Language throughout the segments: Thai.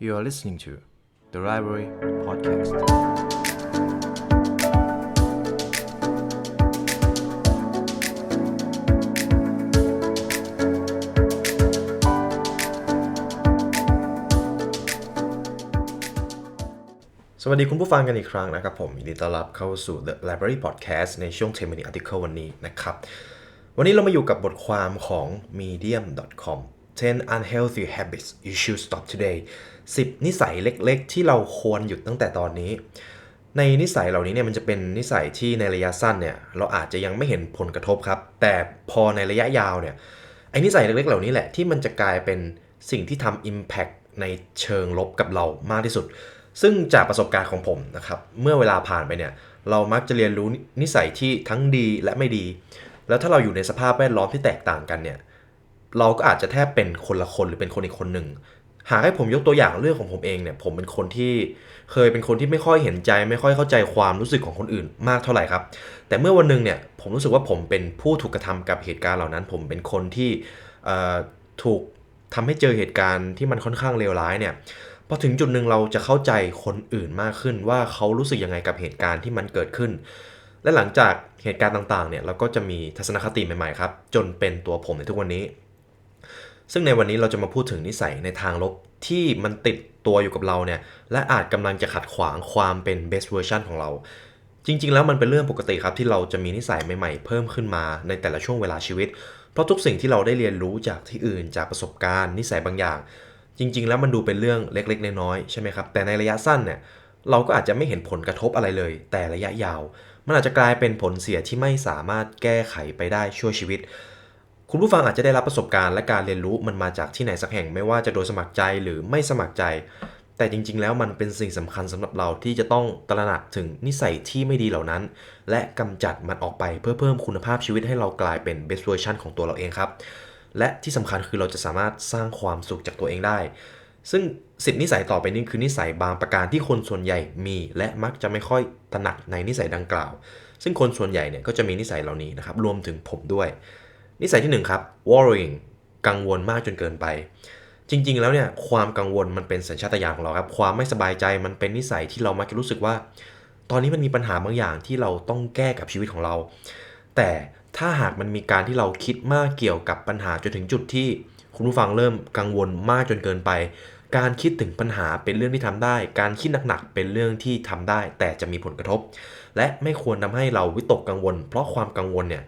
You are listening to the Library Podcast. สวัสดีคุณผู้ฟังกันอีกครั้งนะครับผมยินดีต้อนรับเข้าสู่ The Library Podcast ในช่วง 10 minute article วันนี้นะครับ วันนี้เรามาอยู่กับบทความของ medium.com 10 unhealthy habits you should stop today 10 นิสัยเล็กๆ ที่เราควรหยุดตั้งแต่ตอนนี้ ในนิสัยเหล่านี้เนี่ยมันจะเป็นนิสัยที่ในระยะสั้นเนี่ยเราอาจจะยังไม่เห็นผลกระทบครับ แต่พอในระยะยาวเนี่ยไอ้นิสัยเล็กๆ เหล่านี้แหละที่มันจะกลายเป็นสิ่งที่ทำ impact ในเชิงลบกับเรามากที่สุด ซึ่งจากประสบการณ์ของผมนะครับเมื่อเวลาผ่านไปเนี่ยเรามักจะเรียนรู้นิสัยที่ทั้งดีและไม่ดี แล้วถ้าเราอยู่ในสภาพแวดล้อมที่แตกต่างกันเนี่ย เราก็อาจจะแทบเป็นคนละคนหรือเป็นคนอีกคนหนึ่งหากให้ผมยกตัวอย่างเรื่องของผมเองเนี่ย ผมเป็นคนที่เคยเป็นคนที่ไม่ค่อยเห็นใจ ไม่ค่อยเข้าใจความรู้สึกของคนอื่นมากเท่าไหร่ครับ แต่เมื่อวันหนึงเนี่ยผมรู้สึกว่าผมเป็นผู้ถูกกระทำกับเหตุการณ์เหล่านั้น ผมเป็นคนที่ถูกทำให้เจอเหตุการณ์ที่มันค่อนข้างเลวร้ายเนี่ยพอถึงจุดหนึ่งเราจะเข้าใจคนอื่นมากขึ้น ว่าเขารู้สึกยังไงกับเหตุการณ์ที่มันเกิดขึ้น และหลังจากเหตุการณ์ต่างๆเนี่ยเราก็จะมีทัศนคติใหม่ๆครับจนเป็นตัวผมในทุกวันนี้ ซึ่งในวันนี้เราจะมาพูดถึงนิสัยในทางลบที่มันติดตัวอยู่กับเราเนี่ยและอาจกำลังจะขัดขวางความเป็น best version ของเรา จริง ๆ แล้วมันเป็นเรื่องปกติครับที่เราจะมีนิสัยใหม่ๆ เพิ่มขึ้นมาในแต่ละช่วงเวลาชีวิต เพราะทุกสิ่งที่เราได้เรียนรู้จากที่อื่นจากประสบการณ์ นิสัยบางอย่าง จริง ๆ แล้วมันดูเป็นเรื่องเล็กๆน้อยๆใช่ไหมครับแต่ในระยะสั้นเนี่ยเราก็อาจจะไม่เห็นผลกระทบอะไรเลย แต่ระยะยาว มันอาจจะกลายเป็นผลเสียที่ไม่สามารถแก้ไขไปได้ชั่วชีวิต คุณผู้ฟังอาจจะได้รับประสบการณ์และการเรียนรู้มันมาจากที่ไหนสักแห่งไม่ว่าจะโดยสมัครใจหรือไม่สมัครใจ แต่จริง ๆ แล้วมันเป็นสิ่งสำคัญสำหรับเราที่จะต้องตระหนักถึงนิสัยที่ไม่ดีเหล่านั้น และกำจัดมันออกไปเพื่อเพิ่มคุณภาพชีวิตให้เรากลายเป็น best version ของตัวเราเองครับ และที่สำคัญคือเราจะสามารถสร้างความสุขจากตัวเองได้ ซึ่งสิบนิสัยต่อไปนี้คือนิสัยบางประการที่คนส่วนใหญ่มี และมักจะไม่ค่อยตระหนักในนิสัยดังกล่าว ซึ่งคนส่วนใหญ่เนี่ยก็จะมีนิสัยเหล่านี้นะครับรวมถึงผมด้วย นิสัยที่หนึ่งครับ worrying กังวลมากจนเกินไป จริง ๆ แล้วเนี่ยความกังวลมันเป็นสัญชาตญาณของเราครับ ความไม่สบายใจมันเป็นนิสัยที่เรามักจะรู้สึกว่า ตอนนี้มันมีปัญหาบางอย่างที่เราต้องแก้กับชีวิตของเรา แต่ถ้าหากมันมีการที่เราคิดมากเกี่ยวกับปัญหาจนถึงจุดที่คุณผู้ฟังเริ่มกังวลมากจนเกินไป การคิดถึงปัญหาเป็นเรื่องที่ทำได้ การคิดหนักๆเป็นเรื่องที่ทำได้ แต่จะมีผลกระทบ และไม่ควรทำให้เราวิตกกังวล เพราะความกังวลเนี่ย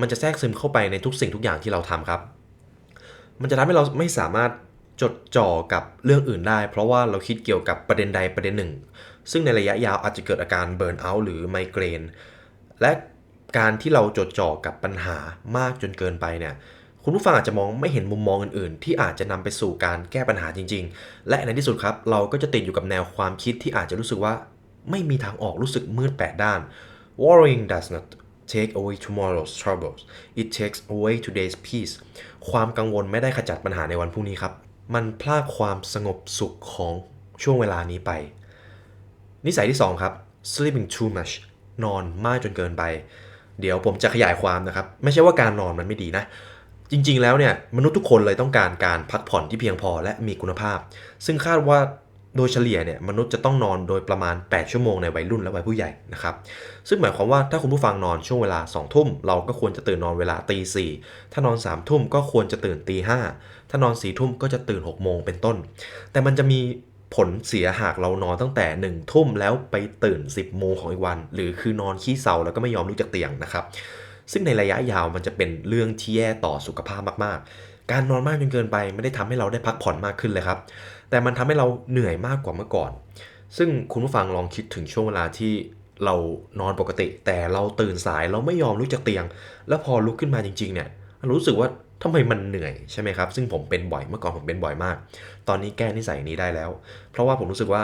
มันจะแทรกซึมเข้าไปในทุกสิ่งทุกอย่างที่เราทำครับ มันจะทำให้เราไม่สามารถจดจ่อกับเรื่องอื่นได้ เพราะว่าเราคิดเกี่ยวกับประเด็นใดประเด็นหนึ่ง ซึ่งในระยะยาวอาจจะเกิดอาการเบิร์นเอาท์หรือไมเกรน และการที่เราจดจ่อกับปัญหามากจนเกินไปเนี่ย คุณผู้ฟังอาจจะมองไม่เห็นมุมมองอื่นๆ ที่อาจจะนำไปสู่การแก้ปัญหาจริง ๆ และในที่สุดครับเราก็จะติดอยู่กับแนวความคิดที่อาจจะรู้สึกว่าไม่มีทางออกรู้สึกมืดแปดด้าน worrying does not take away tomorrow's troubles it takes away today's peace ความกังวลไม่ได้ขจัดปัญหาในวันพรุ่งนี้ครับ มันพลากความสงบสุขของช่วงเวลานี้ไป นิสัยที่ 2 ครับ sleeping too much นอนมากจนเกินไป เดี๋ยวผมจะขยายความนะครับ ไม่ใช่ว่าการนอนมันไม่ดีนะ จริงๆแล้วเนี่ย มนุษย์ทุกคนเลยต้องการการพักผ่อนที่เพียงพอและมีคุณภาพ ซึ่งคาดว่า โดยเฉลี่ยเนี่ยมนุษย์จะต้องนอนโดยประมาณ 8 ชั่วโมงในวัยรุ่นและวัยผู้ใหญ่นะครับซึ่งหมายความว่าถ้าคุณผู้ฟังนอนช่วงเวลา 2 ทุ่ม เราก็ควรจะตื่นนอนเวลาตีสถ้านอน 3 ทุ่มก็ควรจะตื่นตีห้าถ้านอน4ทุ่มก็จะตื่น6โมงเป็นต้น แต่มันจะมีผลเสียหากเรานอนตั้งแต่1ทุ่มแล้วไปตื่น 10โมงของอีกวัน หรือคือนอนขี้เศร้าแล้วก็ไม่ยอมลุกจากเตียงนะครับซึ่งในระยะยาวมันจะเป็นเรื่องที่แย่ต่อสุขภาพมากๆ การนอนมากจนเกินไปไม่ได้ทำให้เราได้พักผ่อนมากขึ้นเลยครับ แต่มันทำให้เราเหนื่อยมากกว่าเมื่อก่อน ซึ่งคุณผู้ฟังลองคิดถึงช่วงเวลาที่เรานอนปกติ แต่เราตื่นสายเราไม่ยอมลุกจากเตียง แล้วพอลุกขึ้นมาจริงๆเนี่ยรู้สึกว่าทำไมมันเหนื่อยใช่ไหมครับ ซึ่งผมเป็นบ่อยเมื่อก่อนผมเป็นบ่อยมาก ตอนนี้แก้นิสัยนี้ได้แล้ว เพราะว่าผมรู้สึกว่า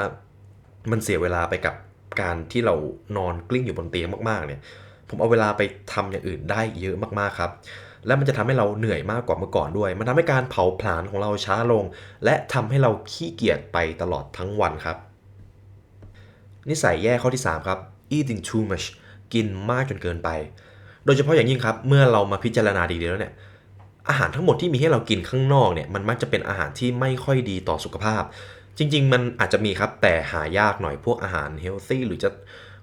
มันเสียเวลาไปกับการที่เรานอนกลิ้งอยู่บนเตียงมากๆเนี่ย ผมเอาเวลาไปทำอย่างอื่นได้เยอะมากๆครับ และมันจะทำให้เราเหนื่อยมากกว่าเมื่อก่อนด้วย มันทำให้การเผาผลาญของเราช้าลง และทำให้เราขี้เกียจไปตลอดทั้งวันครับ นิสัยแย่ข้อที่ 3 ครับ eating too much กินมากจนเกินไป โดยเฉพาะอย่างยิ่งครับ เมื่อเรามาพิจารณาดีๆแล้วเนี่ยอาหารทั้งหมดที่มีให้เรากินข้างนอกเนี่ยมันมักจะเป็นอาหารที่ไม่ค่อยดีต่อสุขภาพจจริง ๆ มันอาจจะมีครับแต่หายากหน่อยพวกอาหารเฮลตี้หรือจะ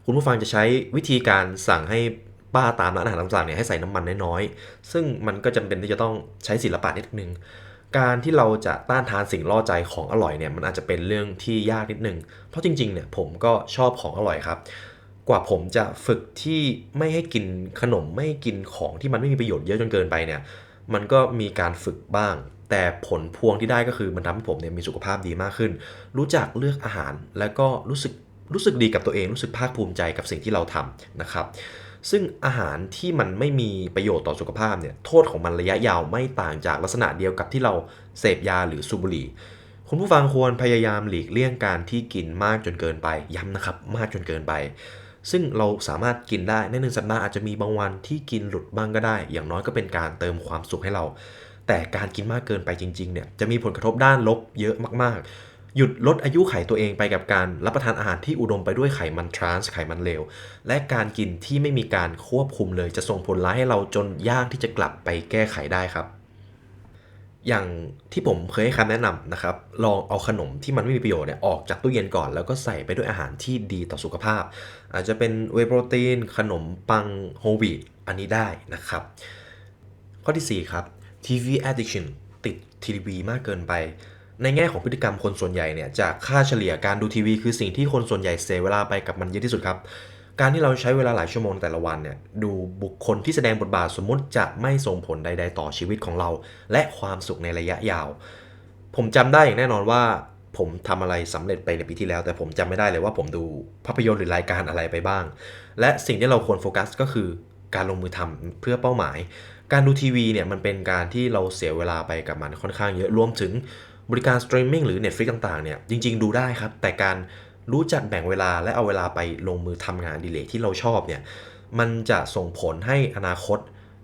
คุณผู้ฟังจะใช้วิธีการสั่งให้ ป้าตามร้านอาหารต่างๆเนี่ยให้ใส่น้ำมันน้อยๆ ซึ่งมันก็จำเป็นที่จะต้องใช้ศิลปะนิดนึง การที่เราจะต้านทานสิ่งล่อใจของอร่อยเนี่ยมันอาจจะเป็นเรื่องที่ยากนิดนึง เพราะจริงๆเนี่ยผมก็ชอบของอร่อยครับ กว่าผมจะฝึกที่ไม่ให้กินขนมไม่กินของที่มันไม่มีประโยชน์เยอะจนเกินไปเนี่ย มันก็มีการฝึกบ้างแต่ผลพวงที่ได้ก็คือมันทำให้ผมเนี่ยมีสุขภาพดีมากขึ้น รู้จักเลือกอาหาร แล้วก็รู้สึกรู้สึกดีกับตัวเอง รู้สึกภาคภูมิใจกับสิ่งที่เราทำนะครับ ซึ่งอาหารที่มันไม่มีประโยชน์ต่อสุขภาพเนี่ยโทษของมันระยะยาวไม่ต่างจากลักษณะเดียวกับที่เราเสพยาหรือสูบบุหรี่คุณผู้ฟังควรพยายามหลีกเลี่ยงการที่กินมากจนเกินไปย้ำนะครับ มากจนเกินไป ซึ่งเราสามารถกินได้ในหนึ่งสัปดาห์อาจจะมีบางวันที่กินหลุดบ้างก็ได้ อย่างน้อยก็เป็นการเติมความสุขให้เรา แต่การกินมากเกินไปจริงๆเนี่ยจะมีผลกระทบด้านลบเยอะมากๆ หยุดลดอายุไขตัวเองไปกับการรับประทานอาหารที่อุดมไปด้วยไขมันทรานส์ไขมันเลว และการกินที่ไม่มีการควบคุมเลยจะส่งผลร้ายให้เราจนยากที่จะกลับไปแก้ไขได้ครับ อย่างที่ผมเคยให้คำแนะนำนะครับ ลองเอาขนมที่มันไม่มีประโยชน์เนี่ยออกจากตู้เย็นก่อน แล้วก็ใส่ไปด้วยอาหารที่ดีต่อสุขภาพ อาจจะเป็นเวโปรตีน ขนมปังโฮวีตอันนี้ได้นะครับ ข้อที่ 4 ครับ TV addiction ติดทีวีมากเกินไป ในแง่ของพฤติกรรมคนส่วนใหญ่เนี่ยจากค่าเฉลี่ยการดูทีวีคือสิ่งที่คนส่วนใหญ่เสียเวลาไปกับมันเยอะที่สุดครับการที่เราใช้เวลาหลายชั่วโมงแต่ละวันเนี่ยดูบุคคลที่แสดงบทบาทสมมุติจะไม่ส่งผลใด ๆ ต่อชีวิตของเรา และความสุขในระยะยาว ผมจำได้อย่างแน่นอนว่า ผมทำอะไรสำเร็จไปในปีที่แล้ว แต่ผมจำไม่ได้เลยว่าผมดูภาพยนตร์หรือรายการอะไรไปบ้าง และสิ่งที่เราควรโฟกัสก็คือการลงมือทำเพื่อเป้าหมาย การดูทีวีเนี่ยมันเป็นการที่เราเสียเวลาไปกับมันค่อนข้างเยอะรวมถึง บริการสตรีมมิ่งหรือ Netflix ต่างๆเนี่ยจริง ๆ ดูได้ครับ แต่การรู้จักแบ่งเวลาและเอาเวลาไปลงมือทำงานดีเลกที่เราชอบเนี่ยมันจะส่งผลให้อนาคต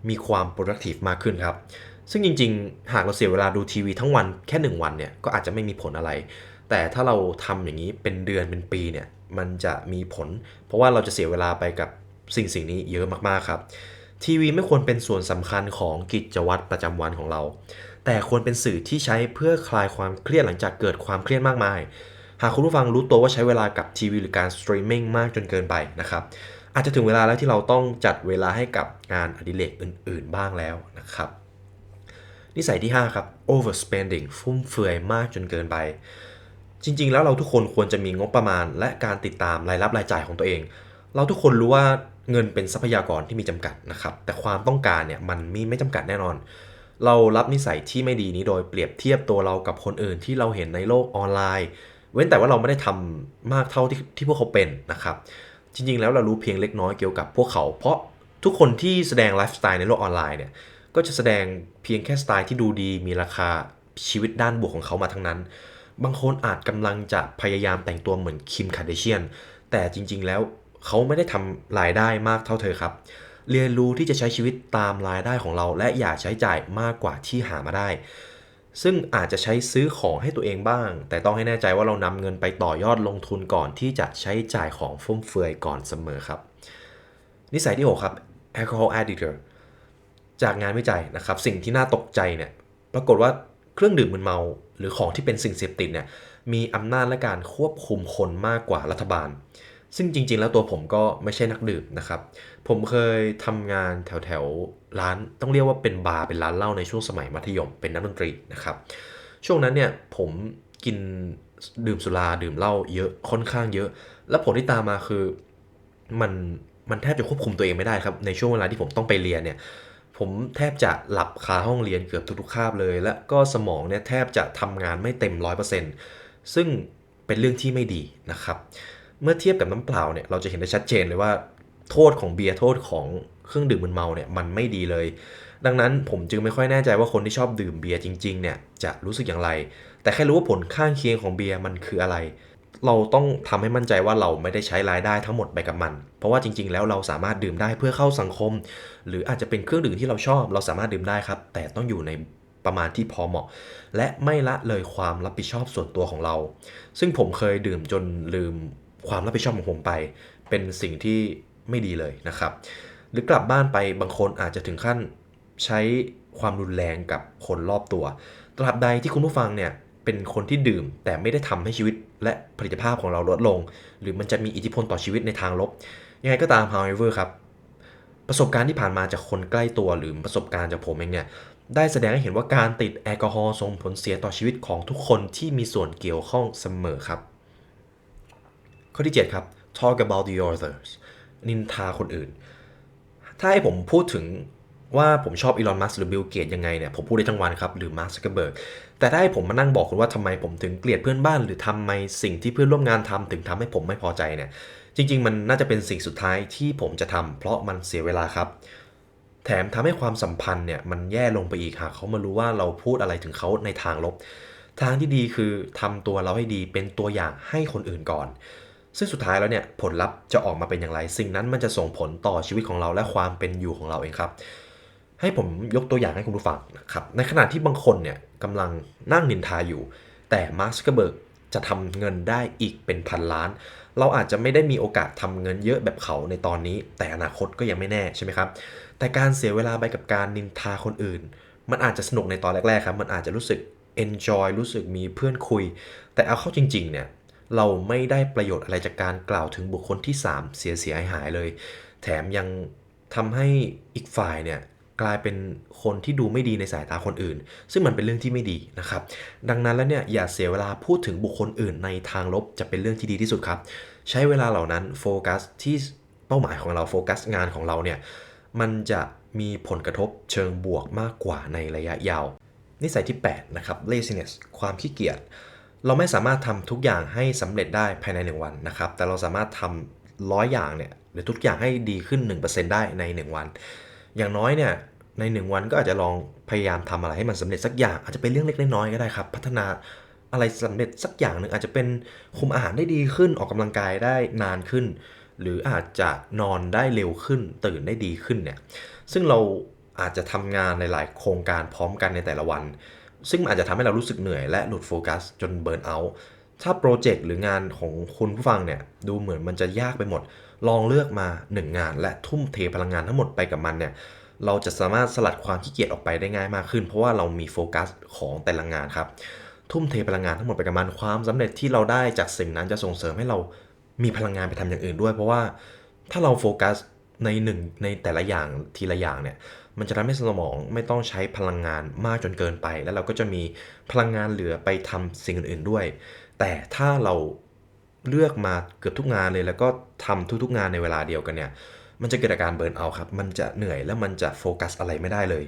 มีความ productive มากขึ้นครับ ซึ่งจริง ๆ หากเราเสียเวลาดูทีวีทั้งวันแค่ 1 วันเนี่ยก็อาจจะไม่มีผลอะไร แต่ถ้าเราทำอย่างนี้เป็นเดือนเป็นปีเนี่ยมันจะมีผล เพราะว่าเราจะเสียเวลาไปกับสิ่งสิ่งนี้เยอะมากๆครับทีวีไม่ควรเป็นส่วนสำคัญของกิจวัตรประจำวันของเรา แต่ควรเป็นสื่อที่ใช้เพื่อคลายความเครียดหลังจากเกิดความเครียดมากมาย หากคุณผู้ฟังรู้ตัวว่าใช้เวลากับทีวีหรือการสตรีมมิ่งมากจนเกินไปนะครับอาจจะถึงเวลาแล้วที่เราต้องจัดเวลาให้กับงานอดิเรกอื่น ๆ บ้างแล้วนะครับ นิสัยที่ 5 ครับ overspending ฟุ่มเฟือยมากจนเกินไป จริง ๆ แล้วเราทุกคนควรจะมีงบประมาณ และการติดตามรายรับรายจ่ายของตัวเอง เราทุกคนรู้ว่าเงินเป็นทรัพยากรที่มีจำกัดนะครับ แต่ความต้องการเนี่ยมันมีไม่จำกัดแน่นอน เรารับนิสัยที่ไม่ดีนี้โดยเปรียบเทียบตัวเรากับคนอื่นที่เราเห็นในโลกออนไลน์ เว้นแต่ว่าเราไม่ได้ทำมากเท่าที่ที่พวกเขาเป็นนะครับ จริงๆ แล้วเรารู้เพียงเล็กน้อยเกี่ยวกับพวกเขา เพราะทุกคนที่แสดงไลฟ์สไตล์ในโลกออนไลน์เนี่ยก็จะแสดงเพียงแค่สไตล์ที่ดูดีมีราคาชีวิตด้านบวกของเขามาทั้งนั้น บางคนอาจกำลังจะพยายามแต่งตัวเหมือนคิมคาเดเชียนแต่จริงๆ แล้วเขาไม่ได้ทำรายได้มากเท่าเธอครับ เรียนรู้ที่จะใช้ชีวิตตามรายได้ของเรา และอย่าใช้จ่ายมากกว่าที่หามาได้ ซึ่งอาจจะใช้ซื้อของให้ตัวเองบ้าง แต่ต้องให้แน่ใจว่าเรานำเงินไปต่อยอดลงทุนก่อนที่จะใช้จ่ายของฟุ่มเฟือยก่อนเสมอครับ นิสัยที่ 6 ครับ alcohol addictor จากงานวิจัยนะครับ สิ่งที่น่าตกใจเนี่ยปรากฏว่าเครื่องดื่มมึนเมา หรือของที่เป็นสิ่งเสพติดเนี่ยมีอำนาจและการควบคุมคนมากกว่ารัฐบาล ซึ่งจริง ๆ แล้วตัวผมก็ไม่ใช่นักดื่มนะครับ ผมเคยทำงานแถวๆร้านต้องเรียกว่าเป็นบาร์เป็นร้านเหล้าในช่วงสมัยมัธยมเป็นนักดนตรีนะครับ ช่วงนั้นเนี่ยผมกินดื่มสุราดื่มเหล้าเยอะค่อนข้างเยอะ แล้วผลที่ตามมาคือมันมันแทบจะควบคุมตัวเองไม่ได้ครับ ในช่วงเวลาที่ผมต้องไปเรียนเนี่ยผมแทบจะหลับคาห้องเรียนเกือบทุกๆคาบเลย และก็สมองเนี่ยแทบจะทำงานไม่เต็ม 100%ซึ่งเป็นเรื่องที่ไม่ดีนะครับ เมื่อเทียบกับน้ำเปล่าเนี่ยเราจะเห็นได้ชัดเจนเลยว่าโทษของเบียร์โทษของเครื่องดื่มมึนเมาเนี่ยมันไม่ดีเลย ดังนั้นผมจึงไม่ค่อยแน่ใจว่าคนที่ชอบดื่มเบียร์จริงๆเนี่ยจะรู้สึกอย่างไร แต่แค่รู้ว่าผลข้างเคียงของเบียร์มันคืออะไร เราต้องทำให้มั่นใจว่าเราไม่ได้ใช้รายได้ทั้งหมดไปกับมัน เพราะว่าจริง ๆ แล้วเราสามารถดื่มได้เพื่อเข้าสังคม หรืออาจจะเป็นเครื่องดื่มที่เราชอบ เราสามารถดื่มได้ครับ แต่ต้องอยู่ในประมาณที่พอเหมาะ และไม่ละเลยความรับผิดชอบส่วนตัวของเรา ซึ่งผมเคยดื่มจนลืม ความรับผิดชอบของผมไป เป็นสิ่งที่ไม่ดีเลยนะครับ หรือกลับบ้านไปบางคนอาจจะถึงขั้นใช้ความรุนแรงกับคนรอบตัวตราบใดที่คุณผู้ฟังเนี่ยเป็นคนที่ดื่มแต่ไม่ได้ทำให้ชีวิตและผลิตภาพของเราลดลง หรือมันจะมีอิทธิพลต่อชีวิตในทางลบ ยังไงก็ตาม however ครับ ประสบการณ์ที่ผ่านมาจากคนใกล้ตัวหรือประสบการณ์จากผมเองเนี่ยได้แสดงให้เห็นว่าการติดแอลกอฮอล์ส่งผลเสียต่อชีวิตของทุกคนที่มีส่วนเกี่ยวข้องเสมอครับ ข้อที่ 7 ครับ talk about the others นินทาคนอื่น ถ้าให้ผมพูดถึงว่าผมชอบอีลอน มัสหรือบิล เกตยังไงเนี่ย ผมพูดได้ทั้งวันครับ หรือมาร์คซักเกอร์เบิร์กแต่ถ้าให้ผมมานั่งบอกคุณว่าทำไมผมถึงเกลียดเพื่อนบ้าน หรือทำไมสิ่งที่เพื่อนร่วมงานทำถึงทำให้ผมไม่พอใจเนี่ย จริง ๆ มันน่าจะเป็นสิ่งสุดท้ายที่ผมจะทำเพราะมันเสียเวลาครับ แถมทำให้ความสัมพันธ์เนี่ยมันแย่ลงไปอีกหากเขามารู้ว่าเราพูดอะไรถึงเขาในทางลบ ทางที่ดีคือทำตัวเราให้ดีเป็นตัวอย่างให้คนอื่นก่อน ซึ่งสุดท้ายแล้วเนี่ยผลลัพธ์จะออกมาเป็นอย่างไร สิ่งนั้นมันจะส่งผลต่อชีวิตของเราและความเป็นอยู่ของเราเองครับ ให้ผมยกตัวอย่างให้คุณผู้ฟังนะครับในขณะที่บางคนเนี่ยกำลังนั่งนินทาอยู่ แต่มาร์คซักเกอร์เบิร์กจะทำเงินได้อีกเป็นพันล้าน เราอาจจะไม่ได้มีโอกาสทำเงินเยอะแบบเขาในตอนนี้ แต่อนาคตก็ยังไม่แน่ใช่ไหมครับ แต่การเสียเวลาไปกับการนินทาคนอื่น มันอาจจะสนุกในตอนแรกๆครับ มันอาจจะรู้สึก enjoy รู้สึกมีเพื่อนคุย แต่เอาเข้าจริง ๆ เนี่ย เราไม่ได้ประโยชน์อะไรจากการกล่าวถึงบุคคลที่ 3 เสียเสียหายหายเลย แถมยังทำให้อีกฝ่ายเนี่ยกลายเป็นคนที่ดูไม่ดีในสายตาคนอื่น ซึ่งมันเป็นเรื่องที่ไม่ดีนะครับ ดังนั้นแล้วเนี่ยอย่าเสียเวลาพูดถึงบุคคลอื่นในทางลบจะเป็นเรื่องที่ดีที่สุดครับ ใช้เวลาเหล่านั้นโฟกัสที่เป้าหมายของเราโฟกัสงานของเราเนี่ยมันจะมีผลกระทบเชิงบวกมากกว่าในระยะยาว นิสัยที่ 8 นะครับ laziness ความขี้เกียจ เราไม่สามารถทำทุกอย่างให้สำเร็จได้ภายใน 1 วันนะครับ แต่เราสามารถทำร้อยอย่างเนี่ยหรือทุกอย่างให้ดีขึ้น 1%ได้ใน 1 วัน อย่างน้อยเนี่ยใน 1 วันก็อาจจะลองพยายามทำอะไรให้มันสำเร็จสักอย่าง อาจจะเป็นเรื่องเล็กน้อยก็ได้ครับ พัฒนาอะไรสำเร็จสักอย่างหนึ่งอาจจะเป็นคุมอาหารได้ดีขึ้นออกกำลังกายได้นานขึ้น หรืออาจจะนอนได้เร็วขึ้น ตื่นได้ดีขึ้นเนี่ยซึ่งเราอาจจะทำงานในหลายโครงการพร้อมกันในแต่ละวัน ซึ่งอาจจะทำให้เรารู้สึกเหนื่อยและหลุดโฟกัสจนเบิร์นเอาท์ถ้าโปรเจกต์หรืองานของคุณผู้ฟังเนี่ยดูเหมือนมันจะยากไปหมด ลองเลือกมา 1 งาน และทุ่มเทพลังงานทั้งหมดไปกับมันเนี่ยเราจะสามารถสลัดความขี้เกียจออกไปได้ง่ายมากขึ้น เพราะว่าเรามีโฟกัสของแต่ละงานครับทุ่มเทพลังงานทั้งหมดไปกับมันความสำเร็จที่เราได้จากสิ่งนั้นจะส่งเสริมให้เรามีพลังงานไปทำอย่างอื่นด้วย เพราะว่าถ้าเราโฟกัสในหนึ่งในแต่ละอย่างทีละอย่างเนี่ย มันจะทำให้สมองไม่ต้องใช้พลังงานมากจนเกินไป แล้วเราก็จะมีพลังงานเหลือไปทำสิ่งอื่นๆด้วย แต่ถ้าเราเลือกมาเกือบทุกงานเลย แล้วก็ทำทุกๆงานในเวลาเดียวกันเนี่ย มันจะเกิดอาการเบิร์นเอาครับ มันจะเหนื่อยและมันจะโฟกัสอะไรไม่ได้เลย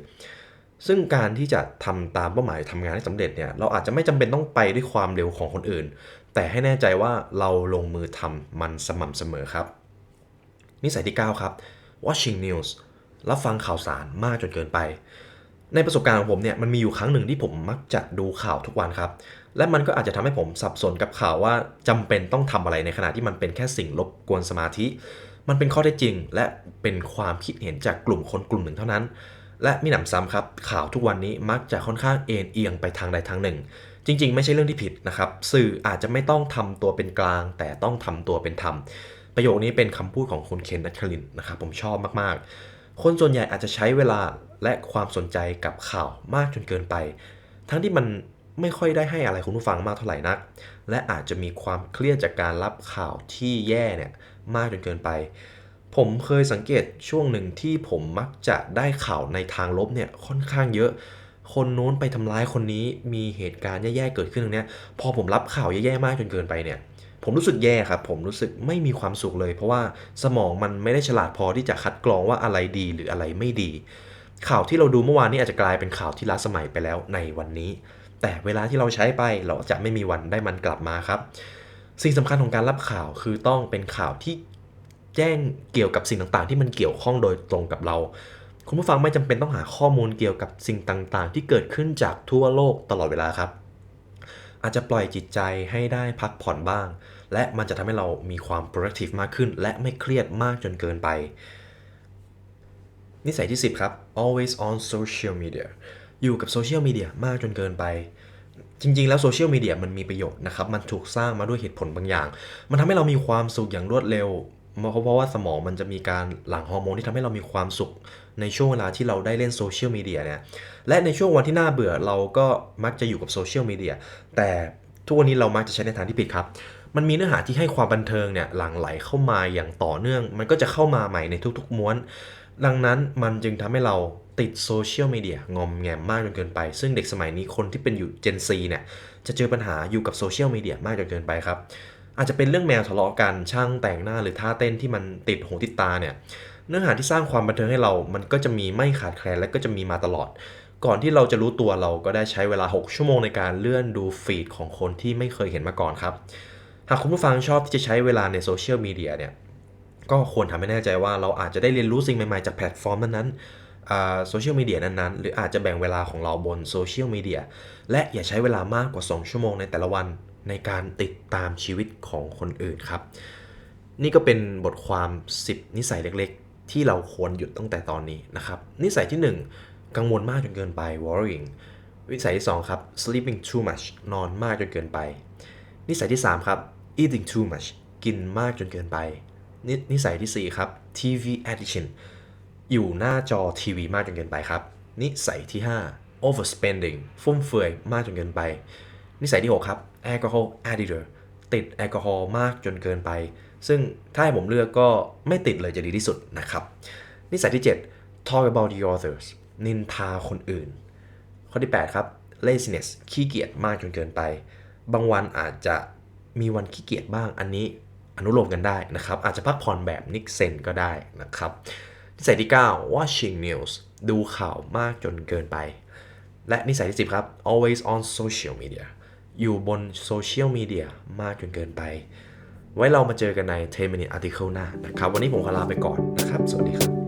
ซึ่งการที่จะทำตามเป้าหมายทำงานให้สำเร็จเนี่ย เราอาจจะไม่จำเป็นต้องไปด้วยความเร็วของคนอื่น แต่ให้แน่ใจว่าเราลงมือทำมันสม่ำเสมอครับ นิสัยที่ 9 ครับ watching news รับฟังข่าวสารมากจนเกินไป ในประสบการณ์ของผมเนี่ยมันมีอยู่ครั้งหนึ่งที่ผมมักจะดูข่าวทุกวันครับ และมันก็อาจจะทำให้ผมสับสนกับข่าวว่าจำเป็นต้องทำอะไรในขณะที่มันเป็นแค่สิ่งรบกวนสมาธิ มันเป็นข้อเท็จจริง และเป็นความคิดเห็นจากกลุ่มคนกลุ่มหนึ่งเท่านั้น และมีหนำซ้ำครับข่าวทุกวันนี้มักจะค่อนข้างเอ็นเอียงไปทางใดทางหนึ่งจริง ๆ ไม่ใช่เรื่องที่ผิดนะครับ สื่ออาจจะไม่ต้องทำตัวเป็นกลาง แต่ต้องทำตัวเป็นธรรม ประโยคนี้เป็นคำพูดของคุณเคนนัทคลินนะครับ ผมชอบมาก ๆ คนส่วนใหญ่อาจจะใช้เวลาและความสนใจกับข่าวมากจนเกินไป ทั้งที่มันไม่ค่อยได้ให้อะไรคุณผู้ฟังมากเท่าไหร่นัก และอาจจะมีความเครียดจากการรับข่าวที่แย่เนี่ยมากจนเกินไป ผมเคยสังเกตช่วงหนึ่งที่ผมมักจะได้ข่าวในทางลบเนี่ยค่อนข้างเยอะ คนโน้นไปทำร้ายคนนี้มีเหตุการณ์แย่ๆเกิดขึ้นตรงเนี้ยพอผมรับข่าวแย่ๆมากจนเกินไปเนี่ย ผมรู้สึกแย่ครับ ผมรู้สึกไม่มีความสุขเลย เพราะว่าสมองมันไม่ได้ฉลาดพอที่จะคัดกรองว่าอะไรดีหรืออะไรไม่ดี ข่าวที่เราดูเมื่อวานนี้อาจจะกลายเป็นข่าวที่ล้าสมัยไปแล้วในวันนี้ แต่เวลาที่เราใช้ไปเราจะไม่มีวันได้มันกลับมาครับ สิ่งสำคัญของการรับข่าวคือต้องเป็นข่าวที่แจ้งเกี่ยวกับสิ่งต่างๆ ที่มันเกี่ยวข้องโดยตรงกับเราคุณผู้ฟังไม่จำเป็นต้องหาข้อมูลเกี่ยวกับสิ่งต่างๆ ที่เกิดขึ้นจากทั่วโลกตลอดเวลาครับ อาจจะปล่อยจิตใจให้ได้พักผ่อนบ้าง และมันจะทำให้เรามีความ productive มากขึ้น และไม่เครียดมากจนเกินไป นิสัยที่ 10 ครับ always on social media อยู่กับโซเชียลมีเดียมากจนเกินไป จริง ๆ แล้วโซเชียลมีเดียมันมีประโยชน์นะครับ มันถูกสร้างมาด้วยเหตุผลบางอย่าง มันทำให้เรามีความสุขอย่างรวดเร็วเพราะว่าสมองมันจะมีการหลั่งฮอร์โมนที่ทำให้เรามีความสุข ในช่วงเวลาที่เราได้เล่นโซเชียลมีเดียเนี่ยและในช่วงวันที่น่าเบื่อเราก็มักจะอยู่กับโซเชียลมีเดียแต่ทุกวันนี้เรามักจะใช้ในทางที่ผิดครับ มันมีเนื้อหาที่ให้ความบันเทิงเนี่ยหลั่งไหลเข้ามาอย่างต่อเนื่อง มันก็จะเข้ามาใหม่ในทุกๆม้วน ดังนั้นมันจึงทำให้เราติดโซเชียลมีเดียงอมแงมมากจนเกินไป ซึ่งเด็กสมัยนี้คนที่เป็นอยู่ Gen Z เนี่ยจะเจอปัญหาอยู่กับโซเชียลมีเดียมากจนเกินไปครับอาจจะเป็นเรื่องแมวทะเลาะกันช่างแต่งหน้าหรือท่าเต้นที่มันติดหูติดตาเนี่ย เนื้อหาที่สร้างความบันเทิงให้เรา มันก็จะมีไม่ขาดแคลนและก็จะมีมาตลอด ก่อนที่เราจะรู้ตัวเราก็ได้ใช้เวลา 6 ชั่วโมงในการเลื่อนดูฟีดของคนที่ไม่เคยเห็นมาก่อนครับ หากคุณผู้ฟังชอบที่จะใช้เวลาในโซเชียลมีเดียเนี่ย ก็ควรทำให้แน่ใจว่าเราอาจจะได้เรียนรู้สิ่งใหม่ๆจากแพลตฟอร์มนั้นๆโซเชียลมีเดียนั้นๆ หรืออาจจะแบ่งเวลาของเราบนโซเชียลมีเดียและอย่าใช้เวลามากกว่า 2 ชั่วโมงในแต่ละวันในการติดตามชีวิตของคนอื่นครับ นี่ก็เป็นบทความ 10 นิสัยเล็กๆ ที่เราควรหยุดตั้งแต่ตอนนี้นะครับ นิสัยที่ 1 กังวลมากจนเกินไป worrying นิสัยที่ 2 ครับ sleeping too much นอนมากจนเกินไป นิสัยที่ 3 ครับ eating too much กินมากจนเกินไป นนิสัยที่ 4 ครับ TV addiction อยู่หน้าจอทีวีมากจนเกินไปครับ นิสัยที่ 5 overspending ฟุ่มเฟือยมากจนเกินไป นิสัยที่ 6 ครับ alcohol addict ติดแอลกอฮอล์มากจนเกินไป ซึ่งถ้าให้ผมเลือกก็ไม่ติดเลยจะดีที่สุดนะครับ นิสัยที่ 7 talk about the others นินทาคนอื่น ข้อที่ 8 ครับ laziness ขี้เกียจมากจนเกินไป บางวันอาจจะมีวันขี้เกียจบ้าง อันนี้อนุโลมกันได้นะครับ อาจจะพักผ่อนแบบนิกเซนก็ได้นะครับ นิสัยที่ 9 watching news ดูข่าวมากจนเกินไป และนิสัยที่ 10 ครับ always on social media อยู่บนโซเชียลมีเดียมากจนเกินไป ไว้เรามาเจอกันใน 10 minute article หน้านะครับ วันนี้ผมขอลาไปก่อนนะครับ สวัสดีครับ